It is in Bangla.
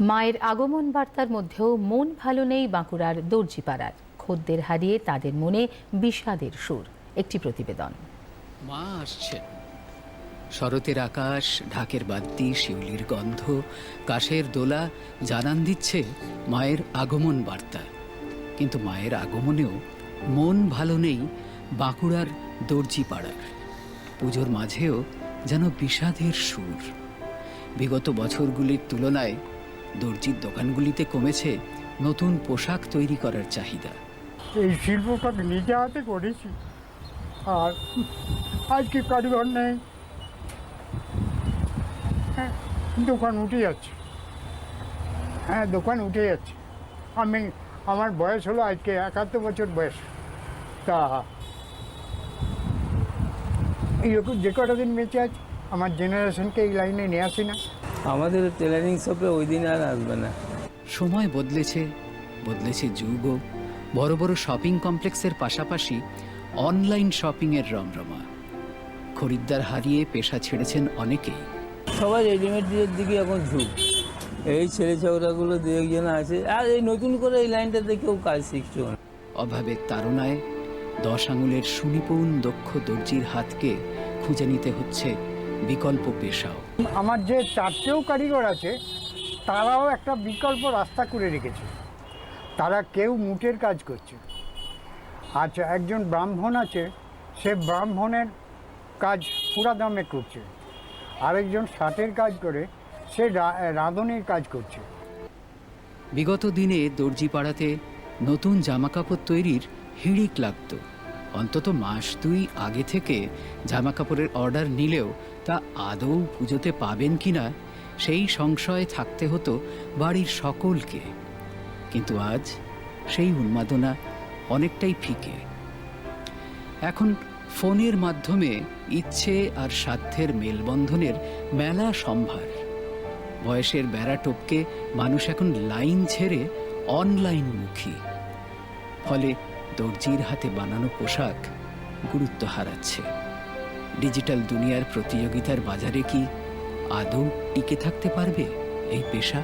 মায়ের আগমন বার্তার মধ্যেও মন ভালো নেই বাঁকুড়ার দর্জিপাড়ার। খদ্দের হারিয়ে তাদের মনে বিষাদের সুর। একটি প্রতিবেদন। মা আসছেন। শরতের আকাশ, ঢাকের বাদ্যি, শিউলির গন্ধ, কাশের দোলা জানান দিচ্ছে মায়ের আগমন বার্তা। কিন্তু মায়ের আগমনেও মন ভালো নেই বাঁকুড়ার দর্জিপাড়ার। পুজোর মাঝেও যেন বিষাদের সুর। বিগত বছরগুলির তুলনায় দর্জির দোকানগুলিতে কমেছে নতুন পোশাক তৈরি করার চাহিদা। এই শিল্পটাকে নিজে হাতে করেছি। আর আজকে কারিগর নেই? হ্যাঁ দোকান উঠে যাচ্ছে। হ্যাঁ দোকান উঠে যাচ্ছে। আমি, আমার বয়স হলো আজকে একাত্তর বছর বয়স। তা এইরকম যে কটা দিন বেঁচে আছে, আমার জেনারেশনকে এই লাইনে নিয়ে আসি না। আমাদের টেলারিং শপে ওই দিন আর আসবে না। সময় বদলেছে বদলেছে যুগ। বড় বড় শপিং কমপ্লেক্সের পাশাপাশি অনলাইন শপিংয়ের রমরমা। খরিদ্দার হারিয়ে পেশা ছেড়েছেন অনেকেই। সবাই রেডিমেডের দিকে এখন ঝুঁক। এই ছেলে ছোকরাগুলো দু একজন আছে। আর এই নতুন করে এই লাইনটাতে কেউ কাজ শিখছে না। অভাবের দশ আঙুলের সুনিপুণ দক্ষ দর্জির হাতকে খুঁজে নিতে হচ্ছে বিকল্প পেশাও। আমার যে চারটেও কারিগর আছে তারাও একটা বিকল্প রাস্তা করে রেখেছে। তারা কেউ মুটের কাজ করছে। আচ্ছা একজন ব্রাহ্মণ আছে সে ব্রাহ্মণের কাজ পুরা দামে করছে। আরেকজন ষাটের কাজ করে সে রাঁধুনির কাজ করছে। বিগত দিনে দর্জিপাড়াতে নতুন জামাকাপড় তৈরির হিড়িক লাগতো। অন্তত মাস দুই আগে থেকে জামাকাপড়ের অর্ডার নিলেও তা আদৌ পুজোতে পাবেন কিনা সেই সংশয়ে থাকতে হতো বাড়ির সকলকে। কিন্তু আজ সেই উন্মাদনা অনেকটাই ফিকে। এখন ফোনের মাধ্যমে ইচ্ছে আর সাধ্যের মেলবন্ধনের মেলা সম্ভার। বয়সের বেড়া টপকে মানুষ এখন লাইন ছেড়ে অনলাইন মুখী ফলে দর্জির হাতে বানানো পোশাক গুরুত্ব হারাচ্ছে ডিজিটাল দুনিয়ার প্রতিযোগিতার বাজারে কি আদৌ টিকে থাকতে পারবে এই পেশা?